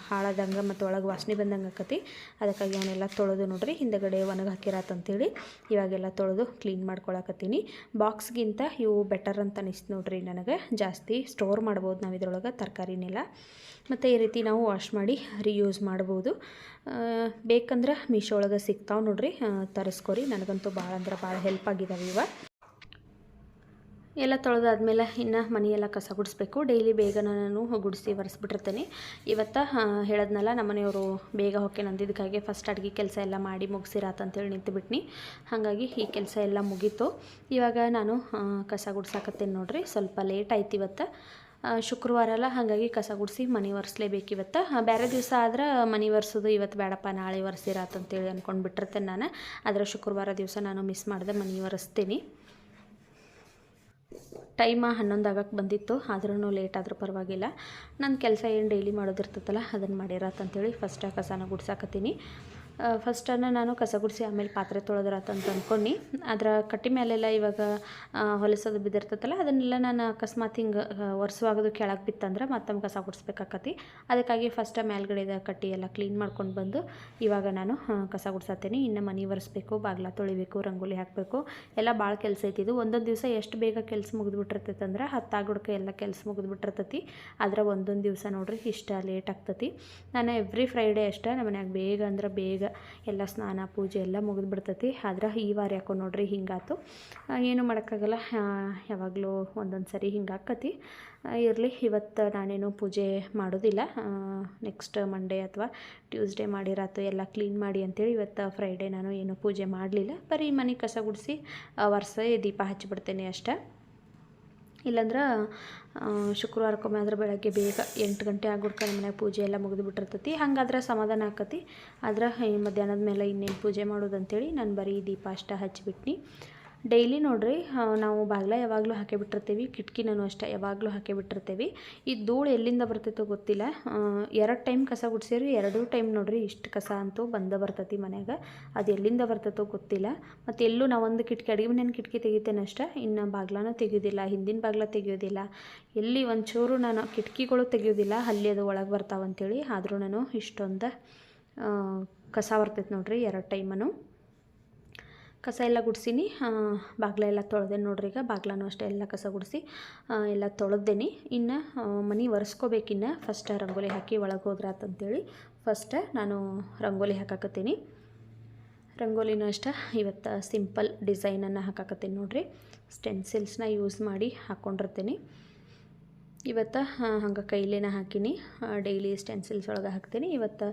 Speaker 1: ಹಾಳಾದಂಗೆ ಮತ್ತು ಒಳಗೆ ವಾಸನೆ ಬಂದಂಗೆ ಆಕತಿ. ಅದಕ್ಕಾಗಿ ಅವನ್ನೆಲ್ಲ ತೊಳೆದು ನೋಡ್ರಿ, ಹಿಂದಗಡೆ ಒಣಗಿ ಹಾಕಿರತ್ತಂತೇಳಿ ಇವಾಗೆಲ್ಲ ತೊಳೆದು ಕ್ಲೀನ್ ಮಾಡ್ಕೊಳಕತ್ತೀನಿ. ಬಾಕ್ಸ್ಗಿಂತ ಇವು ಬೆಟರ್ ಅಂತ ಅನಿಸ್ತು ನೋಡ್ರಿ ನನಗೆ. ಜಾಸ್ತಿ ಸ್ಟೋರ್ ಮಾಡ್ಬೋದು ನಾವು ಇದ್ರೊಳಗೆ ತರಕಾರಿನೆಲ್ಲ ಮತ್ತು ಈ ರೀತಿ ನಾವು ವಾಶ್ ಮಾಡಿ ರಿಯೂಸ್ ಮಾಡ್ಬೋದು. ಬೇಕಂದ್ರೆ ಮೀಶೋ ಒಳಗೆ ಸಿಗ್ತಾವೆ ನೋಡ್ರಿ. ತರಿಸ್ಕೊರಿ. ನನಗಂತೂ ಭಾಳ ಅಂದ್ರೆ ಭಾಳ ಹೆಲ್ಪ್ ಆಗಿದ್ದಾವೆ ಇವ. ಎಲ್ಲ ತೊಳೆದಾದ್ಮೇಲೆ ಇನ್ನು ಮನೆಯೆಲ್ಲ ಕಸ ಗುಡಿಸ್ಬೇಕು. ಡೈಲಿ ಬೇಗ ನಾನು ಗುಡಿಸಿ ಒರೆಸ್ಬಿಟ್ಟಿರ್ತೇನೆ. ಇವತ್ತು ಹೇಳದ್ನಲ್ಲ ನಮ್ಮ ಮನೆಯವರು ಬೇಗ ಹೊಕ್ಕೆ ನಂದಿದ್ದಕ್ಕಾಗಿ ಫಸ್ಟ್ ಅಡುಗೆ ಕೆಲಸ ಎಲ್ಲ ಮಾಡಿ ಮುಗಿಸಿರಾತಂತೇಳಿ ನಿಂತುಬಿಟ್ನಿ. ಹಾಗಾಗಿ ಈ ಕೆಲಸ ಎಲ್ಲ ಮುಗೀತು. ಇವಾಗ ನಾನು ಕಸ ಗುಡ್ಸಾಕತ್ತೇನೆ ನೋಡಿರಿ. ಸ್ವಲ್ಪ ಲೇಟ್ ಆಯ್ತು ಇವತ್ತು. ಶುಕ್ರವಾರ ಅಲ್ಲ ಹಾಗಾಗಿ ಕಸ ಗುಡಿಸಿ ಮನೆ ಒರೆಸ್ಲೇಬೇಕು ಇವತ್ತು. ಬೇರೆ ದಿವಸ ಆದ್ರೆ ಮನೆ ಒರೆಸೋದು ಇವತ್ತು ಬೇಡಪ್ಪ, ನಾಳೆ ಒರೆಸಿರಾತಂತೇಳಿ ಅಂದ್ಕೊಂಡು ಬಿಟ್ಟಿರ್ತೇನೆ ನಾನು. ಆದರೆ ಶುಕ್ರವಾರ ದಿವಸ ನಾನು ಮಿಸ್ ಮಾಡಿದೆ ಮನೆ ಒರೆಸ್ತೀನಿ. ಟೈಮ ಹನ್ನೊಂದು ಆಗಕ್ಕೆ ಬಂದಿತ್ತು ಆದ್ರೂ ಲೇಟ್ ಆದರೂ ಪರವಾಗಿಲ್ಲ. ನನ್ನ ಕೆಲಸ ಏನು ಡೈಲಿ ಮಾಡೋದಿರ್ತೈತಲ್ಲ ಅದನ್ನು ಮಾಡಿರತ್ತಂತೇಳಿ ಫಸ್ಟ್ ಕಸನ ಗುಡ್ಸಾಕತ್ತೀನಿ. ಫಸ್ಟನ್ನು ನಾನು ಕಸ ಗುಡಿಸಿ ಆಮೇಲೆ ಪಾತ್ರೆ ತೊಳೆದ್ರಾತಂತ ಅಂದ್ಕೊಂಡು ಅದರ ಕಟ್ಟಿ ಮೇಲೆಲ್ಲ ಇವಾಗ ಹೊಲಸೋದು ಬಿದ್ದಿರ್ತೈತಲ್ಲ, ಅದನ್ನೆಲ್ಲ ನಾನು ಅಕಸ್ಮಾತ್ ಹಿಂಗೆ ಒರೆಸುವಾಗದು ಕೆಳಗೆ ಬಿತ್ತಂದ್ರೆ ಮತ್ತೊಮ್ಮೆ ಕಸ ಗುಡಿಸ್ಬೇಕಾಕತಿ. ಅದಕ್ಕಾಗಿ ಫಸ್ಟ್ ಮೇಲ್ಗಡೆದ ಕಟ್ಟಿ ಎಲ್ಲ ಕ್ಲೀನ್ ಮಾಡ್ಕೊಂಡು ಬಂದು ಇವಾಗ ನಾನು ಕಸ ಗುಡ್ಸತ್ತೇನೆ ಇನ್ನು ಮನೆ ಒರೆಸ್ಬೇಕು, ಬಾಗ್ಲ ತೊಳಿಬೇಕು, ರಂಗೋಲಿ ಹಾಕಬೇಕು. ಎಲ್ಲ ಭಾಳ ಕೆಲಸ ಐತಿದು ಒಂದೊಂದು ದಿವಸ ಎಷ್ಟು ಬೇಗ ಕೆಲಸ ಮುಗಿದ್ಬಿಟ್ಟಿರ್ತೈತೆ ಅಂದ್ರೆ ಹತ್ತಾಗುಡ್ಕೆ ಎಲ್ಲ ಕೆಲಸ ಮುಗಿದ್ಬಿಟ್ಟಿರ್ತೈತಿ. ಆದ್ರೆ ಒಂದೊಂದು ದಿವಸ ನೋಡ್ರಿ ಇಷ್ಟ ಲೇಟ್ ಆಗ್ತತಿ. ನಾನು ಎವ್ರಿ ಫ್ರೈಡೇ ಅಷ್ಟೇ ನಮ್ಮ ಮನ್ಯಾಗ ಬೇಗ ಅಂದ್ರೆ ಬೇಗ ಎಲ್ಲ ಸ್ನಾನ, ಪೂಜೆ ಎಲ್ಲ ಮುಗಿದು ಬಿಡ್ತೈತಿ ಆದ್ರೆ ಈ ವಾರ ಯಾಕೋ ನೋಡ್ರಿ ಹಿಂಗಾತು. ಏನು ಮಾಡೋಕ್ಕಾಗಲ್ಲ. ಯಾವಾಗಲೂ ಒಂದೊಂದು ಸರಿ ಹಿಂಗಾಕತಿ. ಇರಲಿ, ಇವತ್ತು ನಾನೇನು ಪೂಜೆ ಮಾಡೋದಿಲ್ಲ. ನೆಕ್ಸ್ಟ್ ಮಂಡೇ ಅಥವಾ ಟ್ಯೂಸ್ಡೇ ಮಾಡಿರಾತು ಎಲ್ಲ ಕ್ಲೀನ್ ಮಾಡಿ ಅಂತೇಳಿ ಇವತ್ತು ಫ್ರೈಡೇ ನಾನು ಏನು ಪೂಜೆ ಮಾಡಲಿಲ್ಲ. ಬರೀ ಮನೆ ಕಸ ಗುಡಿಸಿ ವರ್ಷ ದೀಪ ಹಚ್ಚಿಬಿಡ್ತೇನೆ ಅಷ್ಟೇ. ಇಲ್ಲಾಂದ್ರೆ ಶುಕ್ರವಾರಕ್ಕೊಮ್ಮೆ ಆದ್ರೆ ಬೆಳಗ್ಗೆ ಬೇಗ ಎಂಟು ಗಂಟೆ ಆಗ್ಬಿಡ್ಕ ನಮ್ಮ ಮನ್ಯಾಗ ಪೂಜೆ ಎಲ್ಲ ಮುಗಿದು ಬಿಟ್ಟಿರ್ತೈತಿ ಹಂಗಾದ್ರೆ ಸಮಾಧಾನ ಆಕತಿ. ಆದ್ರೆ ಮಧ್ಯಾಹ್ನದ ಮೇಲೆ ಇನ್ನೇನು ಪೂಜೆ ಮಾಡೋದು ಅಂತೇಳಿ ನಾನು ಬರೀ ದೀಪ ಅಷ್ಟೇ ಹಚ್ಚಿಬಿಟ್ನಿ ಡೈಲಿ ನೋಡ್ರಿ ನಾವು ಬಾಗಿಲ ಯಾವಾಗಲೂ ಹಾಕಿ ಬಿಟ್ಟಿರ್ತೀವಿ ಕಿಟಕಿನೂ ಅಷ್ಟೇ ಯಾವಾಗಲೂ ಹಾಕೇ ಬಿಟ್ಟಿರ್ತೀವಿ ಈ ಧೂಳು ಎಲ್ಲಿಂದ ಬರ್ತೈತೋ ಗೊತ್ತಿಲ್ಲ. ಎರಡು ಟೈಮ್ ಕಸ ಗುಡ್ಸಿರಿ, ಎರಡೂ ಟೈಮ್ ನೋಡ್ರಿ ಇಷ್ಟು ಕಸ ಅಂತೂ ಬಂದ ಬರ್ತೈತಿ ಮನ್ಯಾಗ. ಅದು ಎಲ್ಲಿಂದ ಬರ್ತೈತೋ ಗೊತ್ತಿಲ್ಲ. ಮತ್ತು ಎಲ್ಲೂ ನಾವು ಒಂದು ಕಿಟಕಿ, ಅಡುಗೆ ನಾನು ಕಿಟಕಿ ತೆಗಿತೇನೆ ಅಷ್ಟೇ, ಇನ್ನು ಬಾಗ್ಲನೂ ತೆಗೆಯೋದಿಲ್ಲ, ಹಿಂದಿನ ಬಾಗ್ಲ ತೆಗಿಯೋದಿಲ್ಲ. ಎಲ್ಲಿ ಒಂಚೂರು ನಾನು ಕಿಟಕಿಗಳು ತೆಗಿಯೋದಿಲ್ಲ, ಅಲ್ಲಿ ಅದು ಒಳಗೆ ಬರ್ತಾವಂತೇಳಿ ಆದರೂ ನಾನು ಇಷ್ಟೊಂದು ಕಸ ಬರ್ತೈತೆ ನೋಡ್ರಿ ಎರಡು ಟೈಮನು. ಕಸ ಎಲ್ಲ ಗುಡ್ಸೀನಿ. ಬಾಗ್ಲ ಎಲ್ಲ ತೊಳೆದೆ ನೋಡ್ರಿ ಈಗ. ಬಾಗ್ಲನೂ ಅಷ್ಟೇ ಎಲ್ಲ ಕಸ ಗುಡಿಸಿ ಎಲ್ಲ ತೊಳೆದೇನಿ. ಇನ್ನು ಮನೆ ಒರೆಸ್ಕೋಬೇಕಿನ್ನ ಫಸ್ಟ್ ರಂಗೋಲಿ ಹಾಕಿ ಒಳಗೆ ಹೋದ್ರಾತಂತೇಳಿ ಫಸ್ಟ್ ನಾನು ರಂಗೋಲಿ ಹಾಕಾಕತ್ತೀನಿ. ರಂಗೋಲಿನೂ ಅಷ್ಟೇ. ಇವತ್ತು ಸಿಂಪಲ್ ಡಿಸೈನನ್ನು ಹಾಕಾಕತ್ತೀನಿ ನೋಡಿರಿ. ಸ್ಟೆನ್ಸಿಲ್ಸ್ನ ಯೂಸ್ ಮಾಡಿ ಹಾಕ್ಕೊಂಡಿರ್ತೀನಿ ಇವತ್ತು ಹಂಗೆ ಕೈಲೇನ ಹಾಕೀನಿ. ಡೈಲಿ ಸ್ಟೆನ್ಸಿಲ್ಸ್ ಒಳಗೆ ಹಾಕ್ತೀನಿ. ಇವತ್ತು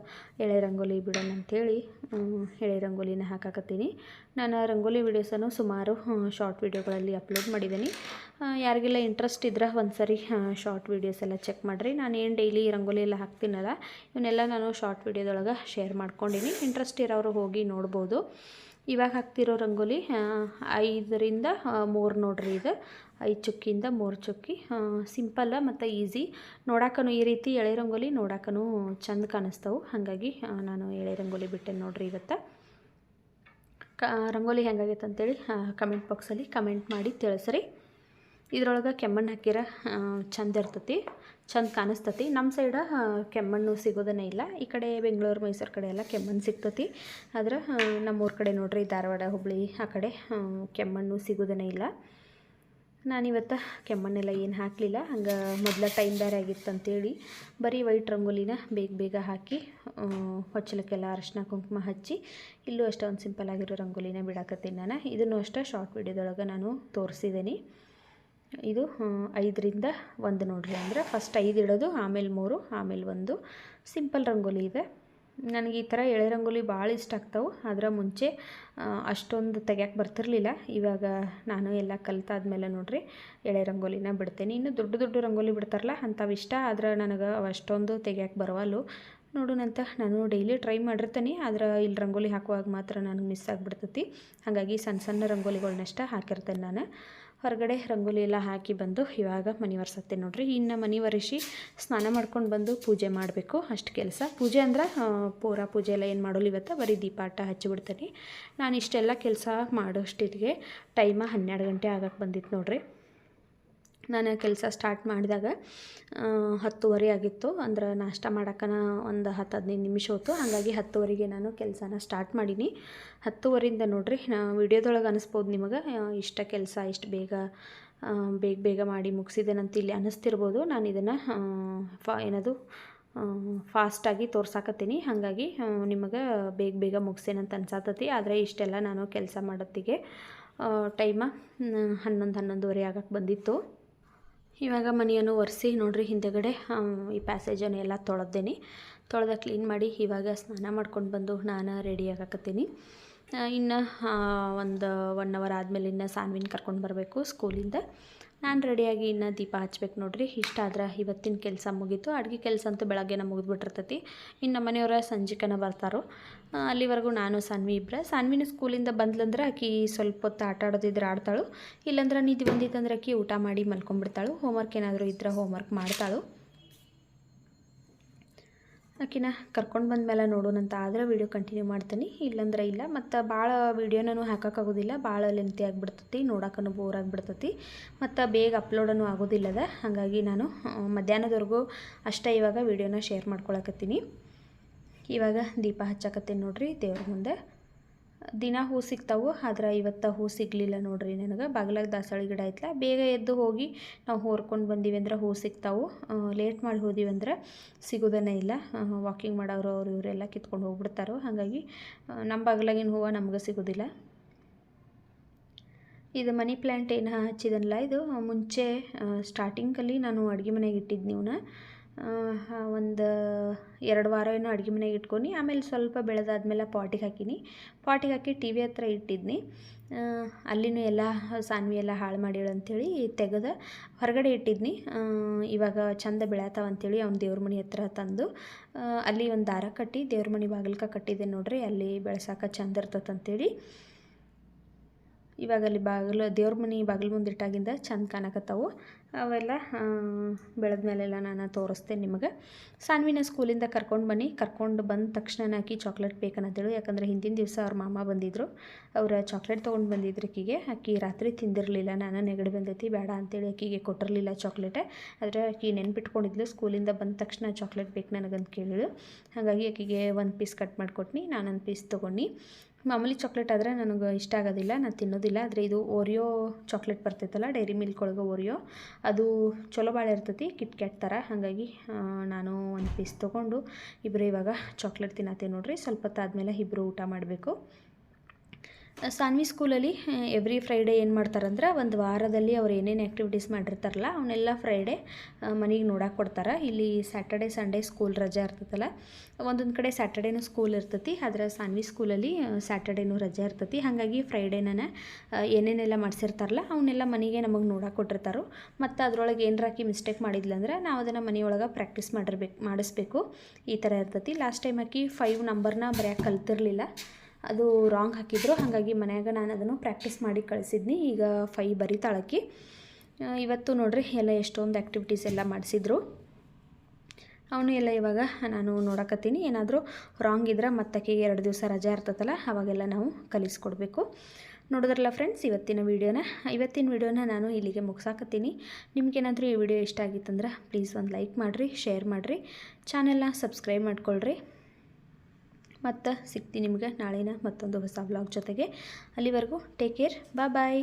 Speaker 1: ಎಳೆ ರಂಗೋಲಿ ಬಿಡೋಣ ಅಂಥೇಳಿ ಎಳೆ ರಂಗೋಲಿನ ಹಾಕಾಕತ್ತೀನಿ. ನಾನು ರಂಗೋಲಿ ವೀಡಿಯೋಸನ್ನು ಸುಮಾರು ಶಾರ್ಟ್ ವೀಡಿಯೋಗಳಲ್ಲಿ ಅಪ್ಲೋಡ್ ಮಾಡಿದ್ದೀನಿ ಯಾರಿಗೆಲ್ಲ ಇಂಟ್ರೆಸ್ಟ್ ಇದ್ರೆ ಒಂದು ಸರಿ ಶಾರ್ಟ್ ವೀಡಿಯೋಸ್ ಎಲ್ಲ ಚೆಕ್ ಮಾಡಿರಿ. ನಾನು ಏನು ಡೈಲಿ ರಂಗೋಲಿ ಎಲ್ಲ ಹಾಕ್ತೀನಲ್ಲ, ಇವನ್ನೆಲ್ಲ ನಾನು ಶಾರ್ಟ್ ವೀಡಿಯೋದೊಳಗೆ ಶೇರ್ ಮಾಡ್ಕೊಂಡೀನಿ. ಇಂಟ್ರೆಸ್ಟ್ ಇರೋರು ಹೋಗಿ ನೋಡ್ಬೋದು. ಇವಾಗ ಹಾಕ್ತಿರೋ ರಂಗೋಲಿ ಐದರಿಂದ ಮೂರು ನೋಡ್ರಿ ಇದು. ಐದು ಚುಕ್ಕಿಯಿಂದ ಮೂರು ಚುಕ್ಕಿ ಸಿಂಪಲ್ಲ ಮತ್ತು ಈಸಿ ನೋಡಾಕನು ಈ ರೀತಿ ಎಳೆ ರಂಗೋಲಿ ನೋಡಾಕನು ಚಂದ ಕಾಣಿಸ್ತವೆ. ಹಾಗಾಗಿ ನಾನು ಎಳೆ ರಂಗೋಲಿ ಬಿಟ್ಟೆ ನೋಡ್ರಿ ಇವತ್ತು. ಕ ರಂಗೋಲಿ ಹೆಂಗಾಗೈತೆ ಅಂತೇಳಿ ಕಮೆಂಟ್ ಬಾಕ್ಸಲ್ಲಿ ಕಮೆಂಟ್ ಮಾಡಿ ತಿಳಿಸ್ರಿ. ಇದ್ರೊಳಗೆ ಕೆಮ್ಮಣ್ಣು ಹಾಕಿರ ಚಂದ ಇರ್ತತಿ, ಚಂದ ಕಾಣಿಸ್ತತಿ. ನಮ್ಮ ಸೈಡ ಕೆಮ್ಮಣ್ಣು ಸಿಗೋದನ್ನೇ ಇಲ್ಲ. ಈ ಕಡೆ ಬೆಂಗಳೂರು, ಮೈಸೂರು ಕಡೆ ಎಲ್ಲ ಕೆಮ್ಮಣ್ಣು ಸಿಗ್ತತಿ. ಆದ್ರೆ ನಮ್ಮ ನಮ್ಮೂರ ಕಡೆ ನೋಡ್ರಿ, ಧಾರವಾಡ, ಹುಬ್ಳಿ ಆ ಕಡೆ ಕೆಮ್ಮಣ್ಣು ಸಿಗೋದೇ ಇಲ್ಲ. ನಾನಿವತ್ತು ಕೆಮ್ಮಣ್ಣೆಲ್ಲ ಏನು ಹಾಕಲಿಲ್ಲ. ಹಂಗೆ ಮೊದಲ ಟೈಮ್ ಬೇರೆ ಆಗಿತ್ತು ಅಂತೇಳಿ ಬರೀ ವೈಟ್ ರಂಗೋಲಿನ ಬೇಗ ಬೇಗ ಹಾಕಿ ಹೊಚ್ಚಲಕ್ಕೆಲ್ಲ ಅರಶಿನ, ಕುಂಕುಮ ಹಚ್ಚಿ, ಇಲ್ಲೂ ಅಷ್ಟೇ ಒಂದು ಸಿಂಪಲ್ ಆಗಿರೋ ರಂಗೋಲಿನ ಬಿಡಾಕತ್ತೀನಿ ನಾನು. ಇದನ್ನು ಅಷ್ಟೇ ಶಾರ್ಟ್ ವಿಡಿಯೋದೊಳಗೆ ನಾನು ತೋರಿಸಿದ್ದೀನಿ ಇದು ಐದರಿಂದ ಒಂದು ನೋಡ್ರಿ ಅಂದರೆ ಫಸ್ಟ್ ಐದು ಇಡೋದು, ಆಮೇಲೆ ಮೂರು, ಆಮೇಲೆ ಒಂದು. ಸಿಂಪಲ್ ರಂಗೋಲಿ ಇದೆ. ನನಗೆ ಈ ಥರ ಎಳೆ ರಂಗೋಲಿ ಭಾಳ ಇಷ್ಟ ಆಗ್ತಾವೆ. ಅದರ ಮುಂಚೆ ಅಷ್ಟೊಂದು ತೆಗ್ಯಕ್ಕೆ ಬರ್ತಿರಲಿಲ್ಲ. ಇವಾಗ ನಾನು ಎಲ್ಲ ಕಲ್ತಾದ್ಮೇಲೆ ನೋಡಿರಿ, ಎಳೆ ರಂಗೋಲಿನ ಬಿಡ್ತೇನೆ. ಇನ್ನು ದೊಡ್ಡ ದೊಡ್ಡ ರಂಗೋಲಿ ಬಿಡ್ತಾರಲ್ಲ, ಅಂಥವು ಇಷ್ಟ. ಆದ್ರೆ ನನಗೆ ಅಷ್ಟೊಂದು ತೆಗ್ಯಕ್ಕೆ ಬರವಲ್ಲು. ನೋಡೋಣಂತ ನಾನು ಡೈಲಿ ಟ್ರೈ ಮಾಡಿರ್ತೀನಿ. ಆದ್ರೆ ಇಲ್ಲಿ ರಂಗೋಲಿ ಹಾಕುವಾಗ ಮಾತ್ರ ನನಗೆ ಮಿಸ್ ಆಗಿಬಿಡ್ತೈತಿ. ಹಾಗಾಗಿ ಸಣ್ಣ ಸಣ್ಣ ರಂಗೋಲಿಗಳ್ನಷ್ಟ ಹಾಕಿರ್ತೇನೆ ನಾನು. ಹೊರಗಡೆ ರಂಗೋಲಿ ಎಲ್ಲ ಹಾಕಿ ಬಂದು ಇವಾಗ ಮನೆ ಒರೆಸತ್ತೆ ನೋಡ್ರಿ. ಇನ್ನು ಮನೆ ಒರೆಸಿ ಸ್ನಾನ ಮಾಡ್ಕೊಂಡು ಬಂದು ಪೂಜೆ ಮಾಡಬೇಕು. ಅಷ್ಟು ಕೆಲಸ. ಪೂಜೆ ಅಂದ್ರೆ ಪೂರ ಪೂಜೆ ಎಲ್ಲ ಏನು ಮಾಡೋಲ್ಲ ಇವತ್ತು? ಬರೀ ದೀಪಾಟ ಹಚ್ಚಿಬಿಡ್ತೀನಿ ನಾನು ಇಷ್ಟೆಲ್ಲ ಕೆಲಸ ಮಾಡೋಷ್ಟಿಗೆ ಟೈಮ ಹನ್ನೆರಡು ಗಂಟೆ ಆಗಕ್ಕೆ ಬಂದಿತ್ತು ನೋಡ್ರಿ. ನಾನು ಕೆಲಸ ಸ್ಟಾರ್ಟ್ ಮಾಡಿದಾಗ ಹತ್ತುವರೆ ಆಗಿತ್ತು. ಅಂದ್ರೆ ನಾಷ್ಟ ಮಾಡೋಕ್ಕನ ಒಂದು ಹತ್ತು ಹದಿನೈದು ನಿಮಿಷ ಹೊತ್ತು ಹಾಗಾಗಿ ಹತ್ತುವರೆಗೆ ನಾನು ಕೆಲಸನ ಸ್ಟಾರ್ಟ್ ಮಾಡೀನಿ. ಹತ್ತುವರೆಯಿಂದ ನೋಡ್ರಿ, ನಾ ವಿಡಿಯೋದೊಳಗೆ ಅನಿಸ್ಬೋದು ನಿಮಗೆ. ಇಷ್ಟ ಕೆಲಸ ಇಷ್ಟು ಬೇಗ ಬೇಗ ಬೇಗ ಮಾಡಿ ಮುಗಿಸಿದ್ದೇನಂತ ಇಲ್ಲಿ ಅನ್ನಿಸ್ತಿರ್ಬೋದು ನಾನು ಇದನ್ನು ಫಾ, ಏನದು ಫಾಸ್ಟಾಗಿ ತೋರ್ಸಾಕತ್ತೀನಿ. ಹಾಗಾಗಿ ನಿಮಗೆ ಬೇಗ ಬೇಗ ಮುಗಿಸೇನಂತ ಅನ್ಸಾತತಿ. ಆದರೆ ಇಷ್ಟೆಲ್ಲ ನಾನು ಕೆಲಸ ಮಾಡೋತ್ತಿಗೆ ಟೈಮ, ಹನ್ನೊಂದು ಹನ್ನೊಂದುವರೆ ಆಗಕ್ಕೆ ಬಂದಿತ್ತು. ಇವಾಗ ಮನೆಯನ್ನು ಒರೆಸಿ ನೋಡ್ರಿ ಹಿಂದೆಗಡೆ ಈ ಪ್ಯಾಸೇಜನ್ನು ಎಲ್ಲ ತೊಳೆದೇನಿ. ತೊಳೆದ ಕ್ಲೀನ್ ಮಾಡಿ ಇವಾಗ ಸ್ನಾನ ಮಾಡ್ಕೊಂಡು ಬಂದು ನಾನು ರೆಡಿ ಆಗಕತ್ತೀನಿ. ಇನ್ನು ಒಂದು ಒನ್ ಅವರ್ ಆದಮೇಲೆ ಇನ್ನು ಸಾನ್ವಿನ ಕರ್ಕೊಂಡು ಬರಬೇಕು ಸ್ಕೂಲಿಂದ ನಾನು ರೆಡಿಯಾಗಿ ಇನ್ನು ದೀಪ ಹಚ್ಬೇಕು ನೋಡ್ರಿ. ಇಷ್ಟ ಆದ್ರೆ ಇವತ್ತಿನ ಕೆಲಸ ಮುಗೀತು. ಅಡುಗೆ ಕೆಲಸ ಅಂತೂ ಬೆಳಗ್ಗೆನ ಮುಗಿದ್ಬಿಟ್ಟಿರ್ತೈತಿ. ಇನ್ನು ಮನೆಯವರ ಸಂಜಿಕನ ಬರ್ತಾರೋ. ಅಲ್ಲಿವರೆಗೂ ನಾನು, ಸಾನ್ವಿ ಇಬ್ಬರ ಸಾನ್ವಿನ ಸ್ಕೂಲಿಂದ ಬಂದ್ಲಂದ್ರೆ ಆಕಿ ಸ್ವಲ್ಪ ಹೊತ್ತು ಆಟ ಆಡೋದಿದ್ರೆ ಆಡ್ತಾಳು. ಇಲ್ಲಾಂದ್ರೆ ನಿಧಿ ಬಂದಿತ್ತಂದ್ರೆ ಆಕಿ ಊಟ ಮಾಡಿ ಮಲ್ಕೊಂಡ್ಬಿಡ್ತಾಳು ಹೋಮ್ವರ್ಕ್ ಏನಾದರೂ ಇದ್ರೆ ಹೋಮ್ವರ್ಕ್ ಮಾಡ್ತಾಳು. ಆಕಿನ ಕರ್ಕೊಂಡು ಬಂದಮೇಲೆ ನೋಡೋಣಂತ ಆದ್ರೆ ವೀಡಿಯೋ ಕಂಟಿನ್ಯೂ ಮಾಡ್ತೀನಿ. ಇಲ್ಲಂದ್ರೆ ಇಲ್ಲ. ಮತ್ತು ಭಾಳ ವೀಡಿಯೋನೂ ಹಾಕೋಕ್ಕಾಗೋದಿಲ್ಲ ಭಾಳ ಲೆಂತಿ ಆಗಿಬಿಡ್ತೈತಿ. ನೋಡೋಕ್ಕೂ ಬೋರ್ ಆಗಿಬಿಡ್ತೈತಿ. ಮತ್ತು ಬೇಗ ಅಪ್ಲೋಡೂ ಆಗೋದಿಲ್ಲದ. ಹಾಗಾಗಿ ನಾನು ಮಧ್ಯಾಹ್ನದವರೆಗೂ ಅಷ್ಟೇ ಇವಾಗ ವೀಡಿಯೋನ ಶೇರ್ ಮಾಡ್ಕೊಳಕತ್ತೀನಿ. ಇವಾಗ ದೀಪ ಹಚ್ಚಾಕತ್ತೀನಿ ನೋಡಿರಿ ದೇವ್ರ ಮುಂದೆ. ದಿನ ಹೂ ಸಿಗ್ತಾವು ಆದ್ರೆ ಇವತ್ತು ಹೂ ಸಿಗಲಿಲ್ಲ ನೋಡ್ರಿ ನನಗೆ. ಬಾಗ್ಲಾಗ ದಾಸವಾಳಿ ಗಿಡ ಐತ್ಲ. ಬೇಗ ಎದ್ದು ಹೋಗಿ ನಾವು ಹೋರ್ಕೊಂಡು ಬಂದೀವಿ ಅಂದ್ರೆ ಹೂ ಸಿಗ್ತಾವು. ಲೇಟ್ ಮಾಡಿ ಹೋದಿವಿ ಅಂದ್ರೆ ಸಿಗೋದೇ ಇಲ್ಲ. ವಾಕಿಂಗ್ ಮಾಡೋರು ಅವ್ರು ಇವರೆಲ್ಲ ಕಿತ್ಕೊಂಡು ಹೋಗ್ಬಿಡ್ತಾರೋ. ಹಾಗಾಗಿ ನಮ್ಮ ಬಾಗ್ಲಾಗಿನ ಹೂವು ನಮ್ಗೆ ಸಿಗೋದಿಲ್ಲ. ಇದು ಮನಿ ಪ್ಲ್ಯಾಂಟ್ ಏನು ಹಚ್ಚಿದನಲ್ಲ ಇದು. ಮುಂಚೆ ಸ್ಟಾರ್ಟಿಂಗಲ್ಲಿ ನಾನು ಅಡುಗೆ ಮನೆಗೆ ಇಟ್ಟಿದ್ದು ನೀವನ್ನ ಒಂದು ಎರಡು ವಾರ ಏನೋ ಅಡುಗೆ ಮನೆಗೆ ಇಟ್ಕೊಂಡು, ಆಮೇಲೆ ಸ್ವಲ್ಪ ಬೆಳೆದಾದ್ಮೇಲೆ ಪಾಟಿಗೆ ಹಾಕೀನಿ. ಪಾಟಿಗೆ ಹಾಕಿ ಟಿ ವಿ ಹತ್ರ ಇಟ್ಟಿದ್ನಿ. ಅಲ್ಲಿನೂ ಎಲ್ಲ ಸಾನ್ವಿ ಎಲ್ಲ ಹಾಳು ಮಾಡಿಳು ಅಂಥೇಳಿ ತೆಗೆದು ಹೊರಗಡೆ ಇಟ್ಟಿದ್ನಿ. ಇವಾಗ ಚಂದ ಬೆಳೆಯತ್ತಾವ ಅಂಥೇಳಿ ಅವ್ನು ದೇವ್ರ ಮನೆ ಹತ್ರ ತಂದು ಅಲ್ಲಿ ಒಂದು ದಾರ ಕಟ್ಟಿ, ದೇವ್ರ ಮನೆ ಬಾಗಿಲ್ಕ ಕಟ್ಟಿದ್ದೆ ನೋಡ್ರಿ, ಅಲ್ಲಿ ಬೆಳೆಸಾಕ ಚಂದ ಇರ್ತೈತೆ ಅಂತೇಳಿ ಇವಾಗ ಅಲ್ಲಿ ಬಾಗಿಲು, ದೇವ್ರ ಮನೆ ಬಾಗಿಲು ಮುಂದೆ ಇಟ್ಟಾಗಿಂದ ಚಂದ ಕಾಣಕತ್ತಾವು. ಅವೆಲ್ಲ ಬೆಳೆದ ಮೇಲೆಲ್ಲ ನಾನು ತೋರಿಸ್ತೇನೆ ನಿಮಗೆ. ಸಾನ್ವಿನ ಸ್ಕೂಲಿಂದ ಕರ್ಕೊಂಡು ಬನ್ನಿ. ಕರ್ಕೊಂಡು ಬಂದ ತಕ್ಷಣ ಆಕಿ ಚಾಕ್ಲೇಟ್ ಬೇಕನ್ನತ್ತೇಳು ಯಾಕಂದರೆ ಹಿಂದಿನ ದಿವಸ ಅವ್ರ ಮಾಮ ಬಂದಿದ್ದರು ಅವರ ಚಾಕ್ಲೇಟ್ ತೊಗೊಂಡು ಬಂದಿದ್ರು ಆಕಿಗೆ. ಆಕಿ ರಾತ್ರಿ ತಿಂದಿರಲಿಲ್ಲ. ನಾನು ನೆಗಡಿ ಬಂದೈತಿ, ಬೇಡ ಅಂತೇಳಿ ಆಕಿಗೆ ಕೊಟ್ಟಿರಲಿಲ್ಲ ಚಾಕ್ಲೇಟೆ. ಆದರೆ ಆಕಿ ನೆನ್ಪಿಟ್ಕೊಂಡಿದ್ಲು, ಸ್ಕೂಲಿಂದ ಬಂದ ತಕ್ಷಣ ಚಾಕ್ಲೇಟ್ ಬೇಕು ನನಗಂತ ಕೇಳಿಳು. ಹಾಗಾಗಿ ಆಕಿಗೆ ಒಂದು ಪೀಸ್ ಕಟ್ ಮಾಡಿಕೊಟ್ನಿ, ನಾನೊಂದು ಪೀಸ್ ತೊಗೊಂಡು ಮಾಮೂಲಿ ಚಾಕ್ಲೇಟ್ ಆದರೆ ನನಗೆ ಇಷ್ಟ ಆಗೋದಿಲ್ಲ, ನಾನು ತಿನ್ನೋದಿಲ್ಲ. ಆದರೆ ಇದು ಓರಿಯೋ ಚಾಕ್ಲೇಟ್ ಬರ್ತೈತಲ್ಲ ಡೈರಿ ಮಿಲ್ಕ್ ಒಳಗೆ ಓರಿಯೋ ಅದು ಚಲೋ ಭಾಳ ಇರ್ತೈತಿ ಕಿಟ್ ಕ್ಯಾಟ್ ಥರ ಹಾಗಾಗಿ ನಾನು ಒಂದು ಪೀಸ್ ತೊಗೊಂಡು ಇಬ್ಬರು ಇವಾಗ ಚಾಕ್ಲೇಟ್ ತಿನ್ನತ್ತೇವೆ ನೋಡಿರಿ. ಸ್ವಲ್ಪ ಹೊತ್ತಾದ್ಮೇಲೆ ಇಬ್ಬರು ಊಟ ಮಾಡಬೇಕು. ಸಾನ್ವಿ ಸ್ಕೂಲಲ್ಲಿ ಎವ್ರಿ ಫ್ರೈಡೇ ಏನು ಮಾಡ್ತಾರಂದ್ರೆ, ಒಂದು ವಾರದಲ್ಲಿ ಅವ್ರು ಏನೇನು ಆ್ಯಕ್ಟಿವಿಟೀಸ್ ಮಾಡಿರ್ತಾರಲ್ಲ ಅವನ್ನೆಲ್ಲ ಫ್ರೈಡೇ ಮನೆಗೆ ನೋಡಕ್ಕೆ ಕೊಡ್ತಾರೆ. ಇಲ್ಲಿ ಸ್ಯಾಟರ್ಡೆ ಸಂಡೇ ಸ್ಕೂಲ್ ರಜೆ ಇರ್ತೈತಲ್ಲ ಒಂದೊಂದು ಕಡೆ ಸ್ಯಾಟರ್ಡೇನೂ ಸ್ಕೂಲ್ ಇರ್ತೈತಿ, ಆದರೆ ಸಾನ್ವಿ ಸ್ಕೂಲಲ್ಲಿ ಸ್ಯಾಟರ್ಡೇನೂ ರಜೆ ಇರ್ತೈತಿ. ಹಾಗಾಗಿ ಫ್ರೈಡೇನ ಏನೇನೆಲ್ಲ ಮಾಡಿಸಿರ್ತಾರಲ್ಲ ಅವನ್ನೆಲ್ಲ ಮನೆಗೆ ನಮಗೆ ನೋಡಕ್ಕೆ ಕೊಟ್ಟಿರ್ತಾರೆ. ಮತ್ತು ಅದರೊಳಗೆ ಏನರಾಕಿ ಮಿಸ್ಟೇಕ್ ಮಾಡಿದ್ಲಂದ್ರೆ, ನಾವು ಅದನ್ನು ಮನೆಯೊಳಗೆ ಪ್ರಾಕ್ಟೀಸ್ ಮಾಡಿರ್ಬೇಕು, ಮಾಡಿಸ್ಬೇಕು. ಈ ಥರ ಇರ್ತೈತಿ. ಲಾಸ್ಟ್ ಟೈಮ್ ಆಕಿ ಫೈವ್ ನಂಬರ್ನ ಬರೆಯೋಕೆ ಕಲ್ತಿರ್ಲಿಲ್ಲ. ಅದು ರಾಂಗ್ ಹಾಕಿದ್ರು. ಹಾಗಾಗಿ ಮನ್ಯಾಗ ನಾನು ಅದನ್ನು ಪ್ರಾಕ್ಟೀಸ್ ಮಾಡಿ ಕಳಿಸಿದ್ನಿ. ಈಗ ಫೈ ಬರಿತಾಳಕ್ಕಿ ಇವತ್ತು ನೋಡ್ರಿ ಎಲ್ಲ ಎಷ್ಟೊಂದು ಆ್ಯಕ್ಟಿವಿಟೀಸ್ ಎಲ್ಲ ಮಾಡಿಸಿದ್ರು. ಅವನು ಎಲ್ಲ ಇವಾಗ ನಾನು ನೋಡಕತ್ತೀನಿ. ಏನಾದರೂ ರಾಂಗ್ ಇದ್ರೆ ಮತ್ತಾಕೆಗೆ ಎರಡು ದಿವಸ ರಜೆ ಇರ್ತದಲ್ಲ ಅವಾಗೆಲ್ಲ ನಾವು ಕಲಿಸ್ಕೊಡ್ಬೇಕು. ನೋಡಿದ್ರಲ್ಲ ಫ್ರೆಂಡ್ಸ್ ಇವತ್ತಿನ ವೀಡಿಯೋನ ಇವತ್ತಿನ ವೀಡಿಯೋನ ನಾನು ಇಲ್ಲಿಗೆ ಮುಗಿಸಾಕತ್ತೀನಿ. ನಿಮಗೇನಾದರೂ ಈ ವಿಡಿಯೋ ಇಷ್ಟ ಆಗಿತ್ತಂದ್ರೆ ಪ್ಲೀಸ್ ಒಂದು ಲೈಕ್ ಮಾಡಿರಿ ಶೇರ್ ಮಾಡಿರಿ. ಚಾನೆಲ್ನ ಸಬ್ಸ್ಕ್ರೈಬ್ ಮಾಡ್ಕೊಳ್ರಿ. ಮತ್ತು ಸಿಗ್ತೀನಿ ನಿಮ್ಗೆ ನಾಳೆನ ಮತ್ತೊಂದು ಹೊಸ ಬ್ಲಾಗ್ ಜೊತೆಗೆ. ಅಲ್ಲಿವರೆಗೂ ಟೇಕ್ ಕೇರ್ ಬಾಯ್ ಬಾಯ್